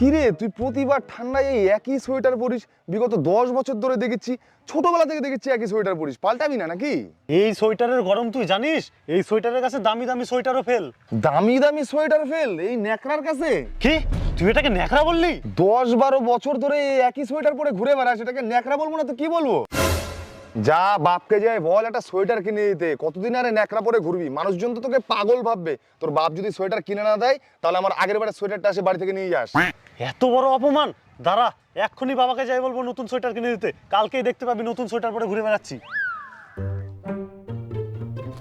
কিরে তুই প্রতিবার ঠান্ডায় এই একই সোয়েটার পরিস? বিগত দশ বছর ধরে দেখেছি ছোটবেলা থেকে দেখেছি একই সোয়েটার পরিস। পাল্টাবি না নাকি? এই সোয়েটারের গরম তুই জানিস? এই সোয়েটারের কাছে দামি দামি সোয়েটারও ফেল। দামি দামি সোয়েটার ফেল? এই ন্যাকড়ার কাছে? কি? তুই এটাকে ন্যাকড়া বললি? দশ বারো বছর ধরে এই একই সোয়েটার পরে ঘুরে বেড়াস এটাকে ন্যাকড়া বলব না তো কি বলব? যা বাপকে যায় বল একটা সোয়েটার কিনে দিতে কতদিন আরে ন্যাকড়া পরে ঘুরবি? মানুষজন তো তোকে পাগল ভাববে। তোর বাপ যদি সোয়েটার কিনে না দেয় তাহলে আমার আগের বারে সোয়েটারটা এসে বাড়ি থেকে নিয়ে যাস। এত বড় অপমান! দাঁড়া এক্ষুনি বাবাকে যাই বলব নতুন সোয়েটার কিনে দিতে। কালকেই দেখতে পাবি নতুন সোয়েটার পরে ঘুরে বেড়াচ্ছি।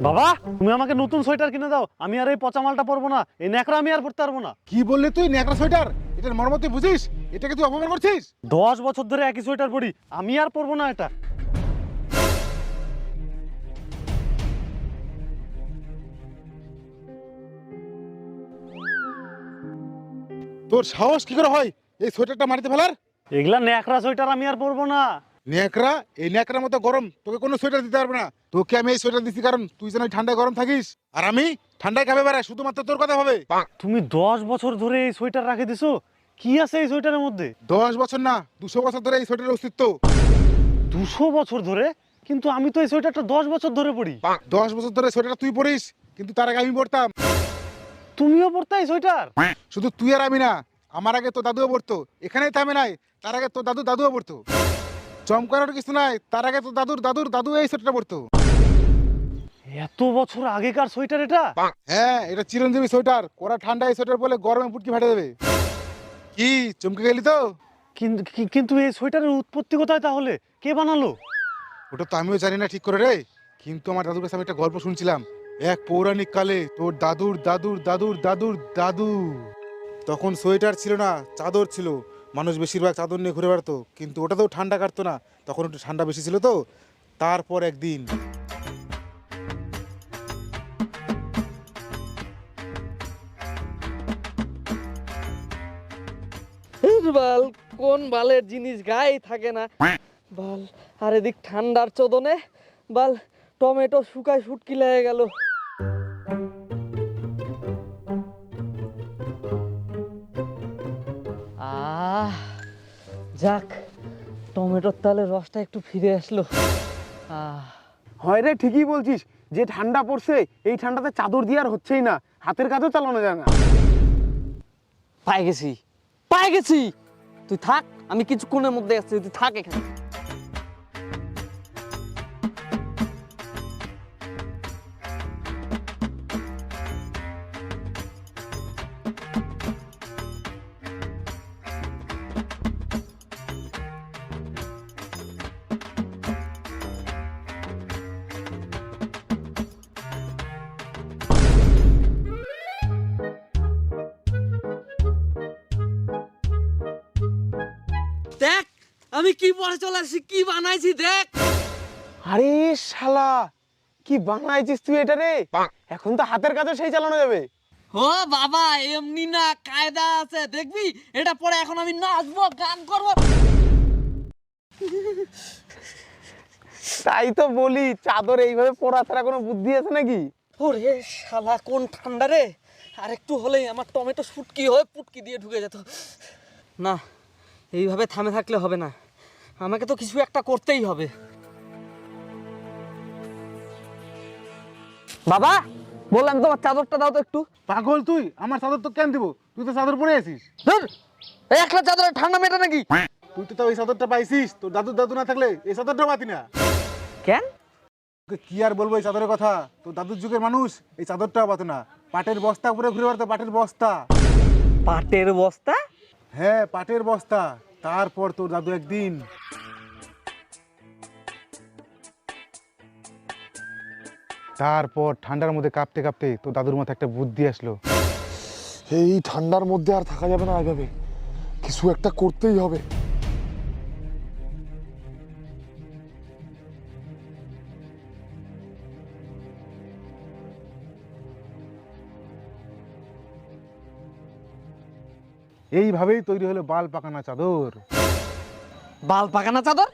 বাবা তুমি আমাকে নতুন সোয়েটার কিনে দাও। আমি আর এই পচা মালটা পরবো না। এই ন্যাকড়া আমি আর পরতে পারব না। কি বললি তুই ন্যাকড়া সোয়েটার? এটার মর্ম তুই বুঝিস? এটাকে তুই অপমান করছিস? দশ বছর ধরে একই সোয়েটার পরি। আমি আর পরবো না এটা। তোর সাহস কি করে হয়? এই সোয়েটারটা মাটিতে ফেলার? এগুলা ন্যাকড়া সোয়েটার আমি আর পরবো না। ন্যাকড়া? এই ন্যাকড়ার মতো গরম তোকে কোনো সোয়েটার দিতে পারবে না। তোকে আমি এই সোয়েটার দিচ্ছি কারণ তুই যেন ঠান্ডায় গরম থাকিস। আর আমি ঠান্ডায় খাবে বেড়াই শুধুমাত্র তোর কথা ভাবে। তুমি দশ বছর ধরে এই সোয়েটার রাখে দিছো? কি আছে এই সোয়েটারের মধ্যে? দশ বছর না দুশো বছর ধরে এই সোয়েটারের অস্তিত্ব। দুশো বছর ধরে? কিন্তু আমি তো এই সোয়েটারটা দশ বছর ধরে পরি দশ বছর ধরে সোয়েটার তুই পরিস কিন্তু তার আগে আমি পড়তাম। তুমিও পরতে এই সোয়েটার শুধু তুই আর আমি না আমার আগে তো দাদুও পড়তো এখানেই থামে নাই তার আগে তো দাদু দাদুও পড়তো। চমকানোর কিছু নাই তার আগে তো দাদুর দাদুর দাদু এই সোয়েটার পড়তো। এত বছর আগেকার সোয়েটার এটা? হ্যাঁ এটা চিরঞ্জীবী সোয়েটার কড়া ঠান্ডা এই সোয়েটার বলে গরমে পুটকি ফাটে দেবে। কি চমকে গেলি তো? কিন্তু এই সোয়েটারের উৎপত্তি কোথায় তাহলে? কে বানালো? ওটা তো আমিও জানি না ঠিক করে রে কিন্তু আমার দাদুর কাছে আমি একটা গল্প শুনছিলাম। এক পৌরাণিক কালে তোর দাদুর দাদুর দাদুর দাদুর দাদু। তখন সোয়েটার ছিল না, চাদর ছিল। মানুষ বেশিরভাগ চাদর নিয়ে ঘুরে বেড়াতো, কিন্তু ওটা তো ঠান্ডা কাটতো না। তখন একটু ঠান্ডা বেশি ছিল তো। তারপর একদিন বাল, কোন বালের জিনিস গায়ে থাকে না? বাল, আর এদিক ঠান্ডার চোদনে, বাল, টমেটো শুকায় শুটকি লেগে গেল। যাক টমেটোর তালে রসটা একটু ফিরে আসলো। আহ। হয় রে ঠিকই বলছিস। যে ঠান্ডা পড়ছে এই ঠান্ডাতে চাদর দিয়ে আর হচ্ছেই না। হাতের কাজও চালানো যায় না। পাই গেছি পাই গেছি। তুই থাক আমি কিছুক্ষণের মধ্যে আসছি তুই থাক এখানে। চলে আসছি কি বানাইছি দেখ। আরে শালা কি বানাইছিস তুই এটা রে? এখন তো হাতের কাজও সেই চালানো যাবে। ও বাবা এমনি না কায়দা আছে দেখবি? এটা পরে এখন আমি নাচবো গান করব। তাই তো বলি চাদর এইভাবে পরা ছাড়া কোনো বুদ্ধি আছে নাকি? ওরে শালা কোন ঠান্ডা রে? আর একটু হলেই আমার টমেটো শুটকি হয়ে পুটকি দিয়ে ঢুকে যেত। না এইভাবে থামে থাকলে হবে না। আমাকে তো কিছু একটা করতেই হবে। বাবা বললাম তোমার চাদরটা দাও তো একটু। পাগল তুই আমার চাদর তো কেন দিব? তুই তো চাদর পরে আছিস। ধুর, এই একটা চাদরে ঠান্ডা মেটা নাকি? তুই তো তাও এই চাদরটা পাইছিস তোর দাদুর দাদু না থাকলে এই চাদরটা পাতি না। কেন? তোকে কি আর বলব এই চাদরের কথা? তোর দাদুর যুগের মানুষ এই চাদরটাও পাতো না। পাটের বস্তা উপরে ঘুরে বেড়াতো পাটের বস্তা। পাটের বস্তা? হ্যাঁ পাটের বস্তা। তারপর তোর দাদু একদিন তারপর ঠান্ডার মধ্যে কাঁপতে কাঁপতে তোর দাদুর মাথায় একটা বুদ্ধি আসলো। এই ঠান্ডার মধ্যে আর থাকা যাবে না এভাবে। কিছু একটা করতেই হবে। এইভাবেই তৈরি হলো বাল পাকানা চাদর। বাল পাকানা চাদর?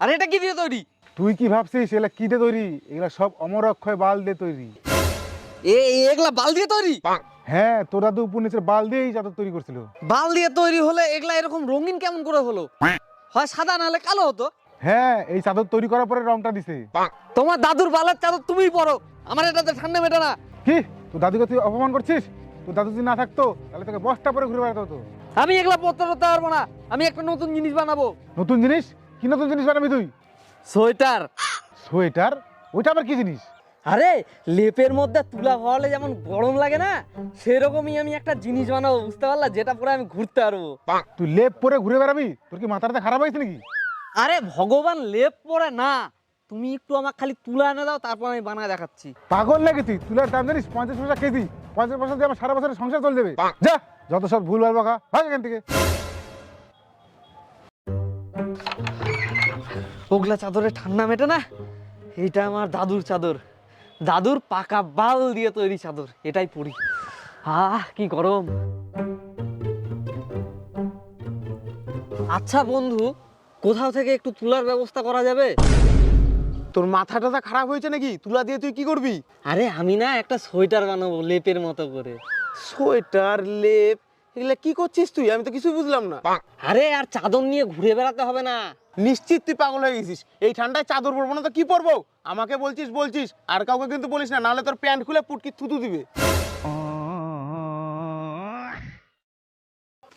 আরে এটা কি দিয়ে তৈরি? তুই কি ভাবছিস? এগুলা কি দিয়ে তৈরি? এগুলা সব অমর অক্ষয় বাল দিয়ে তৈরি। এ এগুলা বাল দিয়ে তৈরি? হ্যাঁ তোর দাদু উপর নিচের বাল দিয়েই চাদর তৈরি করছিল। বাল দিয়ে তৈরি হলে এগুলা এরকম রঙিন কেমন করে হলো? হয় সাদা নাহলে কালো হতো? হ্যাঁ এই চাদর তৈরি করার পরে রংটা দিছে। তোমার দাদুর বালের চাদর তুমিই পরো। আমার এটাতে ঠান্ডা মেটে না। কি? তোর দাদুকে তুই অপমান করছিস? তোর দাদু যদি না থাকতো তাহলে তোকে বস্তা পরে ঘুরে বেড়াতে হতো। আমি এগুলা পরতে করতে পারব না আমি একটা নতুন জিনিস বানাবো। নতুন জিনিস? কি নতুন জিনিস বানাবি তুই? সোয়েটার। সোয়েটার? ওইটা আবার কি জিনিস? আরে লেপের মধ্যে তুলা ভরালে যেমন গরম লাগে না সেরকমই আমি একটা জিনিস বানাবো বুঝতে পারলা? যেটা পরে আমি ঘুরতে পারব। তুই লেপ পরে ঘুরে বেড়াবি? তোর কি মাথাটা খারাপ হয়েছে নাকি? আরে ভগবান লেপ পরে না। তুমি একটু আমার খালি তুলা এনে দাও তারপর আমি বানায় দেখাচ্ছি। পাগল লাগে তুই? তুলার দাম জানিস পঞ্চাশ পয়সা কেজি। পঞ্চাশ পয়সা দিয়ে আমার সারা বছরের সংসার চলে যাবে। যা যত সব ভুল ভালো বাকা ভাগ এখান থেকে। ওগুলা চাদরে ঠান্ডা মেটে না? এটা আমার দাদুর চাদর। দাদুর পাকা বাল দিয়ে তৈরি চাদর। এটাই পরি। আহ কি গরম। আচ্ছা বন্ধু কোথাও থেকে একটু তুলার ব্যবস্থা করা যাবে? তোর মাথাটা তো খারাপ হয়েছে নাকি? তুলা দিয়ে তুই কি করবি? আরে আমি না একটা সোয়েটার বানাবো লেপের মতো করে। সোয়েটার লেপ এগুলা কি করছিস তুই? আমি তো কিছুই বুঝলাম না। আরে আর চাদর নিয়ে ঘুরে বেড়াতে হবে না। নিশ্চিত তুই পাগল হয়ে গেছিস। এই ঠান্ডায় চাদর পরবো না তো কি পরবো? আমাকে বলছিস বলছিস আর কাউকে কিন্তু বলিস না নাহলে তোর প্যান্ট খুলে পুটকি থুতু দিবে।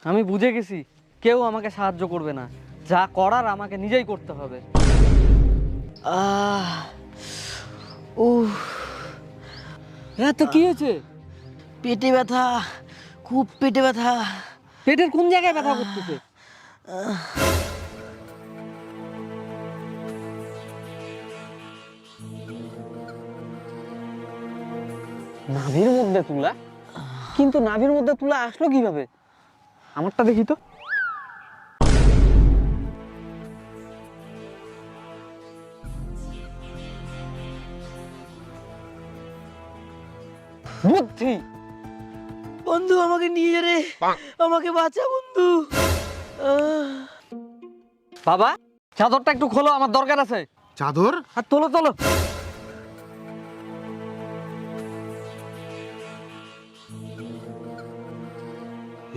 আমি বুঝে গেছি কেউ আমাকে সাহায্য করবে না। যা করার আমাকে নিজেই করতে হবে। আহ উহ হ্যাঁ তো কি হয়েছে? পেটে ব্যথা খুব পেটে ব্যথা। পেটের কোন জায়গায় ব্যথা করতেছে? নাভির মধ্যে তুলা? কিন্তু নাভির মধ্যে তুলা আসলো কীভাবে? আমারটা দেখি তো। আমাকে বাঁচা বন্ধু। বাবা চাদরটা একটু খোলো আমার দরকার আছে। চাদর? আর তোলো তোলো।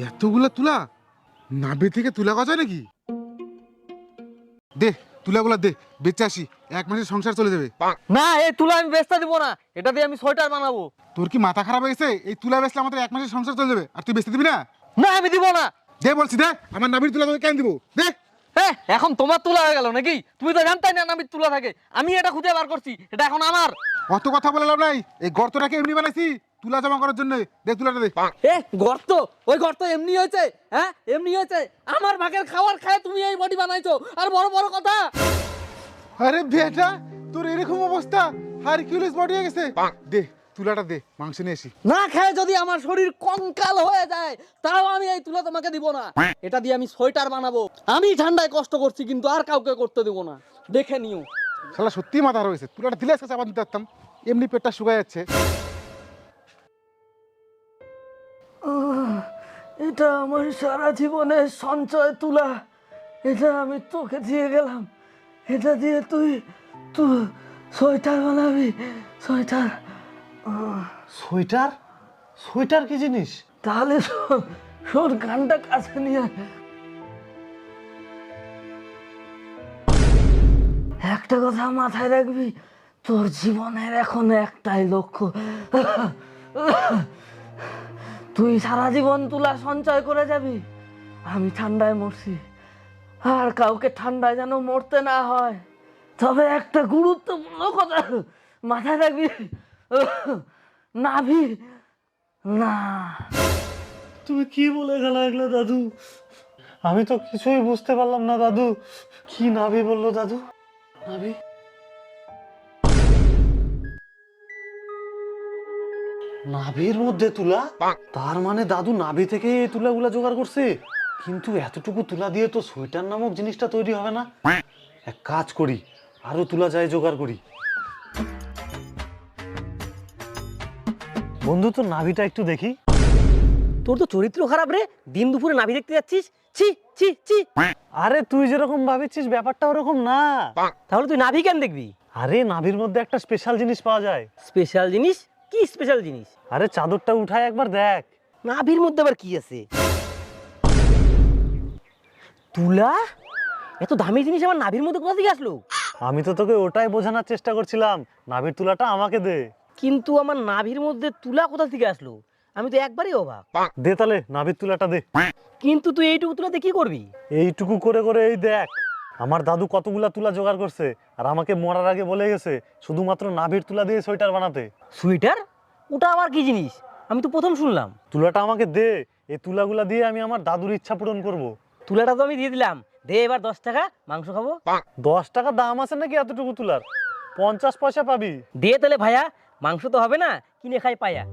এতগুলো তুলা? নাভি থেকে তুলা গজা নাকি? দে। তুলাগুলা দে বেঁচে আসি। এক মাসের সংসার চলে যাবে। না এই তুলা আমি বেচতে দিব না। এটা দিয়ে আমি সোয়েটার বানাবো। তোর কি মাথা খারাপ হয়ে গেছে এই তুলা বেচলে আমাদের এক মাসের সংসার চলে যাবে। আর তুই বেচতে দিবি না? না আমি দিব না। দে বলছি দে। আমার নাভির তুলা তোকে কেন দিব? দে। হ্যাঁ এখন তোমার তুলা হয়ে গেল নাকি? তুমি তো জানতাই না আমি তুলা থাকে। আমি এটা খুঁজে বার করছি। এটা এখন আমার। অত কথা বলে লাভ নাই। এই গর্তটাকে এমনি বানাইছি। তুলা জমা করার জন্য দে তুলাটা দে। এ গর্ত। ওই গর্ত এমনি হয়েছে হ্যাঁ? এমনি হয়েছে। আমার ভাগের খাবার খায় তুমি এই বডি বানাইছো। আর বড় বড় কথা। আরে বেটা তোর এরকম অবস্থা। হারকিউলিস বডি হয়ে গেছে। দে তুলাটা দে মাংস নিয়ে আসি। না খায় যদি আমার শরীর কঙ্কাল হয়ে যায় তাও আমি এই তুলা তোমাকে দিব না। এটা দিয়ে আমি সোয়েটার বানাবো। আমি ঠান্ডায় কষ্ট করছি কিন্তু আর কাউকে করতে দেবো না। দেখে নিও। শালা সত্যি মাথা রয়েছে তুলাটা দিলে আজকে চাপা দিতে পারতাম। এমনি পেটটা শুকায় যাচ্ছে। এটা আমার সারা জীবনের সঞ্চয় তুলা। এটা আমি তোকে দিয়ে গেলাম। এটা দিয়ে তুই তুই সোয়েটার বানাবি। সোয়েটার। সোয়েটার? সোয়েটার কি জিনিস? তাহলে শোন গানটা কাছে নিয়ে। একটা কথা মাথায় রাখবি তোর জীবনের এখন একটাই লক্ষ্য। তুই সারা জীবন তুলা সঞ্চয় করে যাবি। আমি ঠান্ডায় মরছি। আর কাউকে ঠান্ডায় যেন মরতে না হয়। তবে একটা গুরুত্বপূর্ণ কথা মাথায় রাখবি। নাভি, না। তুমি কি বলে গেল এগুলো দাদু? আমি তো কিছুই বুঝতে পারলাম না, দাদু। কি নাভি বলল, দাদু? নাভি? নাভির মধ্যে তুলা? তার মানে দাদু নাভি থেকে এই তুলাগুলা জোগাড় করছে? কিন্তু এতটুকু তুলা দিয়ে তো সোয়েটার নামক জিনিসটা তৈরি হবে না? এক কাজ করি আরও তুলা যায় জোগাড় করি। বন্ধু তো নাভিটা একটু দেখি। তোর তো চরিত্র খারাপ রে। দিন দুপুরে নাভি দেখতে যাচ্ছিস? ছি ছি ছি। আরে তুই যেরকম ভাবিছিস ব্যাপারটা ওরকম না। তাহলে তুই নাভি কেন দেখবি? আরে নাভির মধ্যে একটা স্পেশাল জিনিস পাওয়া যায়। স্পেশাল জিনিস? কি স্পেশাল জিনিস? আরে চাদরটা উঠায় একবার দেখ। নাভির মধ্যে আবার কি আছে? তুলা? এত দামি জিনিস আমার নাভির মধ্যে কোথা থেকে আসলো? আমি তো তোকে ওটাই বোঝানোর চেষ্টা করছিলাম। নাভির তুলাটা আমাকে দে। কিন্তু আমার নাভির মধ্যে তুলা কোথা থেকে আসলো? আমি তো একবারই অবাক। দে তাহলে নাভির তুলাটা দে। কিন্তু তুই এইটুকু তুলাতে কি করবি? এইটুকু করে করে এই দেখ। আমার দাদু কতগুলা তুলা জোগাড় করছে আর আমাকে মরার আগে বলে গেছে শুধুমাত্র নাভির তুলা দিয়ে সোয়েটার বানাতে। সুইটার ওটা আবার কি জিনিস? আমি তো প্রথম শুনলাম। তুলাটা আমাকে দে এই তুলাগুলা দিয়ে আমি আমার দাদুর ইচ্ছা পূরণ করব। তুলাটা তো আমি দিয়ে দিলাম। দে এবার দশ টাকা মাংস খাব। দশ টাকা দাম আছে নাকি এতটুকু তুলার? পঞ্চাশ পয়সা পাবি। দিয়ে তাহলে ভাইয়া মাংস তো হবে না কিনে খাই পায়া।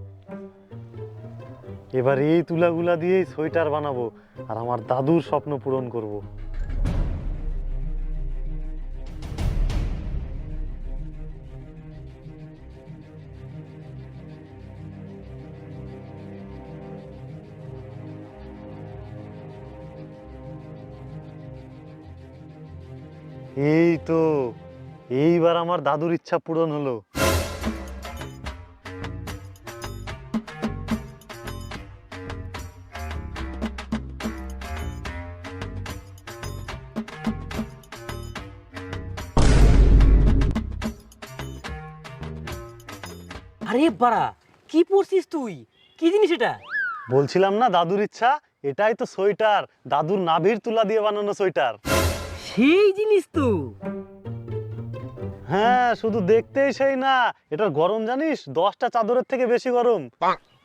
এবার এই তুলাগুলা দিয়েই সোয়েটার বানাবো আর আমার দাদুর স্বপ্ন পূরণ করব। এই তো এইবার আমার দাদুর ইচ্ছা পূরণ হলো। আরে বাড়া কি পড়ছিস তুই? কি জিনিস এটা? বলছিলাম না দাদুর ইচ্ছা? এটাই তো সোয়েটার। দাদুর নাভির তুলা দিয়ে বানানো সোয়েটার। সেই জিনিস তো। হ্যাঁ শুধু দেখতেই সেই না এটার গরম জানিস? দশটা চাদরের থেকে বেশি গরম।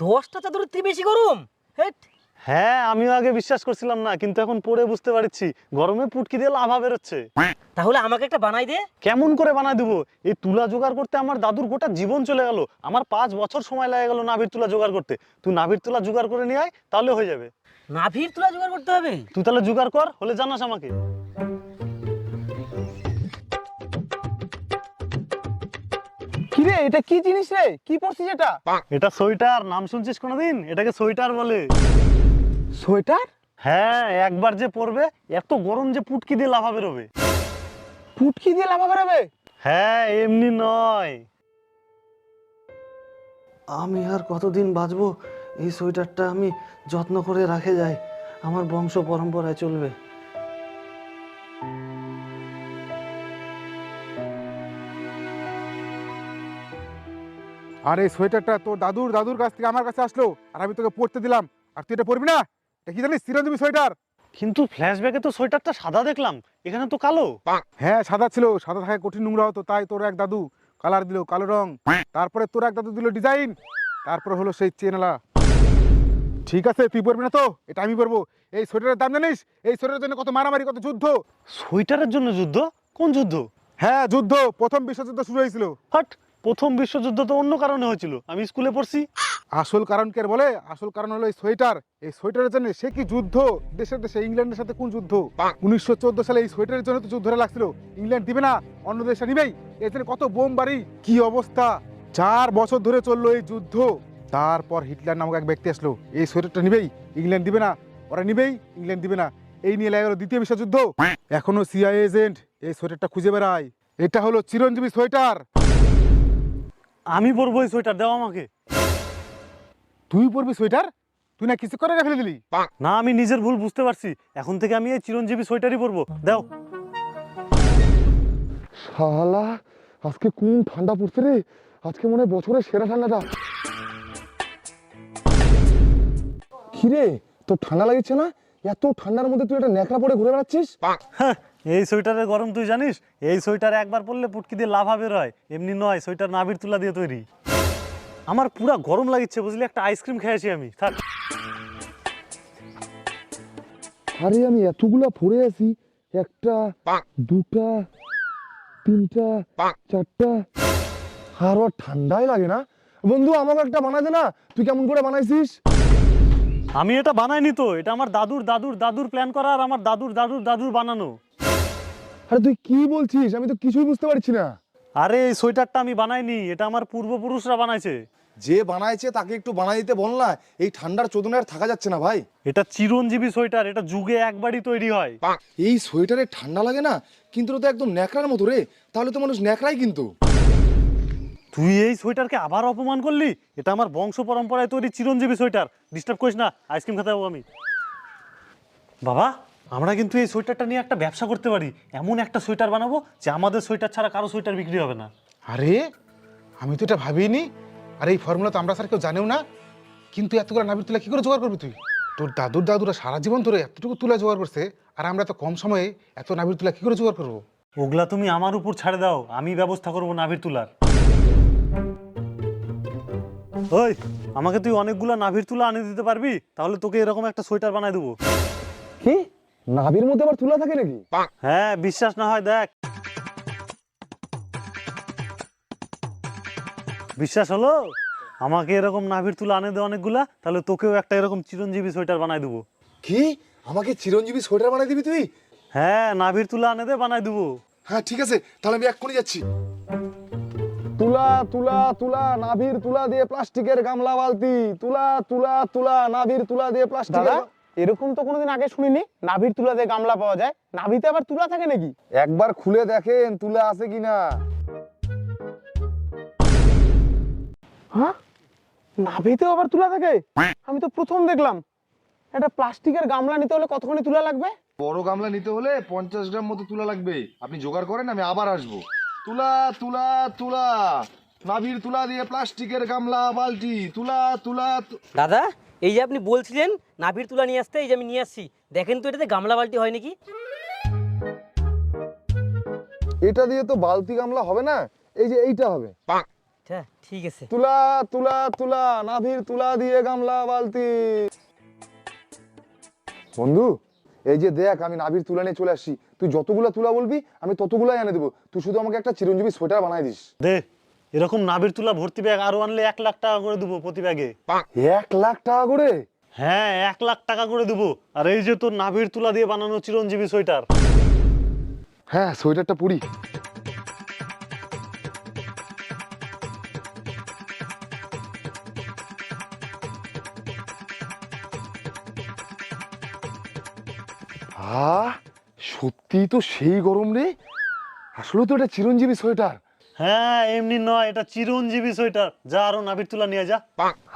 দশটা চাদরের থেকে বেশি গরম? হেট। হ্যাঁ আমিও আগে বিশ্বাস করছিলাম না কিন্তু এখন পরে বুঝতে পারছি গরমে পুটকি দিয়ে লাভা বেরোচ্ছে। তাহলে আমাকে একটা বানাই দে। কেমন করে বানায় দেবো? এই তুলা জোগাড় করতে আমার দাদুর গোটা জীবন চলে গেল। আমার পাঁচ বছর সময় লেগে গেল নাভির তুলা জোগাড় করতে। তুই নাভির তুলা জোগাড় করে নিয়ে আয় তাহলে হয়ে যাবে। নাভির তুলা জোগাড় করতে হবে? তুই তাহলে জোগাড় কর হলে জানাস আমাকে। কিরে এটা কি জিনিস রে? কি পড়ছিস এটা? এটা সোয়েটার নাম শুনছিস কোনোদিন? এটাকে সোয়েটার বলে। সোয়েটার? হ্যাঁ একবার যে পরবে এত গরম যে পুটকি দিয়ে লাভা বেরোবে। পুটকি দিয়ে লাভা বেরোবে? হ্যাঁ এমনি নয়। আমি আর কতদিন বাঁচবো? এই সোয়েটারটা আমি যত্ন করে রাখে যাই। আমার বংশ পরম্পরায় চলবে। আর এই সোয়েটারটা তোর দাদুর দাদুর কাছ থেকে আমার কাছে আসলো আর আমি তোকে পড়তে দিলাম। আর তুই এটা পরবি না? এটা কি জানিস চিরঞ্জীবী সোয়েটার? কিন্তু ফ্ল্যাশব্যাকে তো সোয়েটারটা সাদা দেখলাম এখানে তো কালো। হ্যাঁ সাদা ছিল সাদা থাকে কঠিন নোংরা হতো তাই তোর এক দাদু কালার দিল কালো রং। তারপরে তোর এক দাদু দিল ডিজাইন তারপরে হলো সেই চেনলা ঠিক আছে তুই পরবি না তো? এটা আমি পরবো এই সোয়েটারের দাম জানিস? এই সোয়েটারের জন্য কত মারামারি কত যুদ্ধ? সোয়েটারের জন্য যুদ্ধ? কোন যুদ্ধ? হ্যাঁ যুদ্ধ। প্রথম বিশ্বযুদ্ধ শুরু হয়েছিল। হট প্রথম বিশ্বযুদ্ধ তো অন্য কারণে হয়েছিল। আমি স্কুলে পড়ছি। আসল কারণ কে বলে? আসল কারণ হলো এই সোয়েটার। এই সোয়েটারের জন্য সে কি যুদ্ধ? দেশের দেশে, ইংল্যান্ডের সাথে কোন যুদ্ধ? উনিশশো চোদ্দ সালে এই সোয়েটারের জন্য তো যুদ্ধ লাগছিল। ইংল্যান্ড দিবে না, অন্য দেশে নিবেই। জন্য কত বোম বাড়ি? কি অবস্থা? চার বছর ধরে চলল এই যুদ্ধ। তারপর হিটলার নামক এক ব্যক্তি আসলো। এই সোয়েটারটা নিবেই। ইংল্যান্ড দিবে না, ওরা নিবেই। ইংল্যান্ড দিবে না। এই নিয়ে লেগে দ্বিতীয় বিশ্বযুদ্ধ। এখনও সিআই এজেন্ট এই সোয়েটারটা খুঁজে বেড়ায়। এটা হলো চিরঞ্জীবী সোয়েটার। আমি পরবো এই সোয়েটার দাও আমাকে। তুই পরবি সোয়েটার? তুই না কিছু করে ফেলে দিলি? না আমি নিজের ভুল বুঝতে পারছি। এখন থেকে আমি এই চিরঞ্জীবী সোয়েটারই পরবো। দাও। শালা আজকে কোন ঠান্ডা পড়ছে রে? আজকে মনে হয় বছরের সেরা ঠান্ডাটা। কিরে তোর ঠান্ডা লাগছে না? এত ঠান্ডার মধ্যে তুই একটা ন্যাকড়া পরে ঘুরে বেড়াচ্ছিস? হ্যাঁ, এই সোয়েটারের গরম তুই জানিস? এই সোয়েটার একবার পরলে পুটকি দিয়ে লাভা বের হয়। এমনি নয় সোয়েটার নাভির তুলা দিয়ে তৈরি। আমার পুরা গরম লাগিচ্ছে বুঝলি একটা আইসক্রিম খেয়েছি আমি। থাক। আরে আমি এতগুলা পরে আছি একটা দুটা তিনটা চারটা। আর ওর ঠান্ডাই লাগে না? বন্ধু আমাকে একটা বানাই দে না। তুই কেমন করে বানাইছিস? আমি এটা বানাইনি তো এটা আমার দাদুর দাদুর দাদুর প্ল্যান করা আর আমার দাদুর দাদুর দাদুর বানানো। আরে তুই কি বলছিস? আমি তো কিছুই বুঝতে পারছি না। আরে এই সোয়েটারটা আমি বানাইনি। এটা আমার পূর্বপুরুষরা বানাইছে। যে বানাইছে তাকে একটু বানাই দিতে বল না। এই ঠান্ডার চোদনে আর থাকা যাচ্ছে না ভাই। এটা চিরঞ্জীবী সোয়েটার। এটা যুগে একবারই তৈরি হয়। এই সোয়েটারে ঠান্ডা লাগে না কিন্তু তো একদম ন্যাকড়ার মতো রে। তাহলে তো মানুষ ন্যাকড়াই কিন্তু। তুই এই সোয়েটারকে আবার অপমান করলি? এটা আমার বংশ পরম্পরায় তৈরি চিরঞ্জীবী সোয়েটার। ডিস্টার্ব করিস না আইসক্রিম খেতে যাব আমি। বাবা আমরা কিন্তু এই সোয়েটারটা নিয়ে একটা ব্যবসা করতে পারি। এমন একটা সোয়েটার বানাবো যে আমাদের সোয়েটার ছাড়া কারও সোয়েটার বিক্রি হবে না। আরে আমি তো এটা ভাবিনি। আর এই ফর্মুলা তো আমরা স্যার কেউ জানেও না। কিন্তু এতগুলো নাবির তুলা কি করে জোগাড় করবি তুই? তোর দাদুর দাদুরা সারা জীবন ধরে এতটুকু তুলা জোগাড় করছে আর আমরা তো কম সময়ে এত নাবির তুলা কি করে জোগাড় করব? ওগুলা তুমি আমার উপর ছাড়ে দাও আমি ব্যবস্থা করব নাভির তুলার। ওই আমাকে তুই অনেকগুলা নাভির তুলা আনে দিতে পারবি? তাহলে তোকে এরকম একটা সোয়েটার বানায় দেবো। কি? নাভির মধ্যে আবার তুলা থাকে নাকি? হ্যাঁ বিশ্বাস না হয় দেখ। বিশ্বাস হলো? আমাকে এরকম নাভির তুলা আনে দে অনেকগুলা তাহলে তোকেও একটা এরকম চিরঞ্জীবী সোয়েটার বানায় দেবো। কি? আমাকে চিরঞ্জীবী সোয়েটার বানিয়ে দিবি তুই? হ্যাঁ নাভির তুলা আনে দে বানায় দেবো। হ্যাঁ ঠিক আছে তাহলে আমি এক্ষুনি যাচ্ছি। তুলা তুলা তুলা নাভির তুলা দিয়ে প্লাস্টিকের গামলা বালতি। তুলা তুলা তুলা নাভির তুলা দিয়ে প্লাস্টিকের এরকম তো কোনোদিন আগে শুনিনি। নাভির তুলাতে গামলা পাওয়া যায়। নাভিতে আবার তুলা থাকে নাকি? একবার খুলে দেখেন তুলা আছে কিনা। হ্যাঁ? নাভিতেও আবার তুলা থাকে? আমি তো প্রথম দেখলাম। একটা প্লাস্টিকের গামলা নিতে হলে কতখানি তুলা লাগবে? বড় গামলা নিতে হলে পঞ্চাশ গ্রাম মতো তুলা লাগবে। আপনি জোগাড় করেন আমি আবার আসব। তুলা তুলা তুলা। নাভির তুলা দিয়ে প্লাস্টিকের গামলা বালতি তুলা তুলা দাদা এই যে আপনি বলছিলেন নাভির তুলা নিয়ে আসতে এই যে আমি নিয়ে আসছি। দেখেন তো এটাতে গামলা বালতি হয় নাকি? এটা দিয়ে তো বালতি গামলা হবে না এই যে এইটা হবে। আচ্ছা ঠিক আছে। তুলা তুলা তুলা নাভির তুলা দিয়ে গামলা বালতি। বন্ধু এই যে দেখ আমি নাভির তুলা নিয়ে চলে আসছি। তুই যতগুলা তুলা বলবি আমি ততগুলাই এনে দেবো। তুই শুধু আমাকে একটা চিরঞ্জীবী সোয়েটার বানাই দিস। দে। এরকম নাভির তুলা ভর্তি ব্যাগ আরও আনলে এক লাখ টাকা করে দেবো প্রতি ব্যাগে এক লাখ টাকা করে? হ্যাঁ এক লাখ টাকা করে দেবো। আর এই যে তোর নাভির তুলা দিয়ে বানানো চিরঞ্জীবী সোয়েটার। হ্যাঁ সোয়েটারটা পুরি। আহ সত্যি তো সেই গরম রে। আসলে তো এটা চিরঞ্জীবী সোয়েটার। হ্যাঁ এমনি নয় এটা চিরঞ্জীবী সোয়েটার। যা আরও নাভির তুলা নিয়ে যা।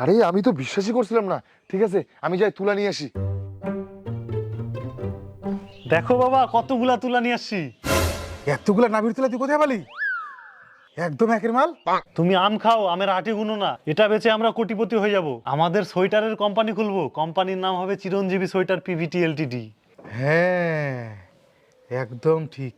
আরে আমি তো বিশ্বাসই করছিলাম না। ঠিক আছে আমি যাই তুলা নিয়ে আসি। দেখো বাবা কতগুলা তুলা নিয়ে আসছি। এতগুলা নাবির তুলা তুই কোথায় পালি? একদম একের মাল? তুমি আম খাও আমের আটি গুনো না। এটা বেচে আমরা কোটিপতি হয়ে যাব। আমাদের সোয়েটারের কোম্পানি খুলবো। কোম্পানির নাম হবে চিরঞ্জীবী সোয়েটার পিভিটি এলটিডি। হ্যাঁ একদম ঠিক।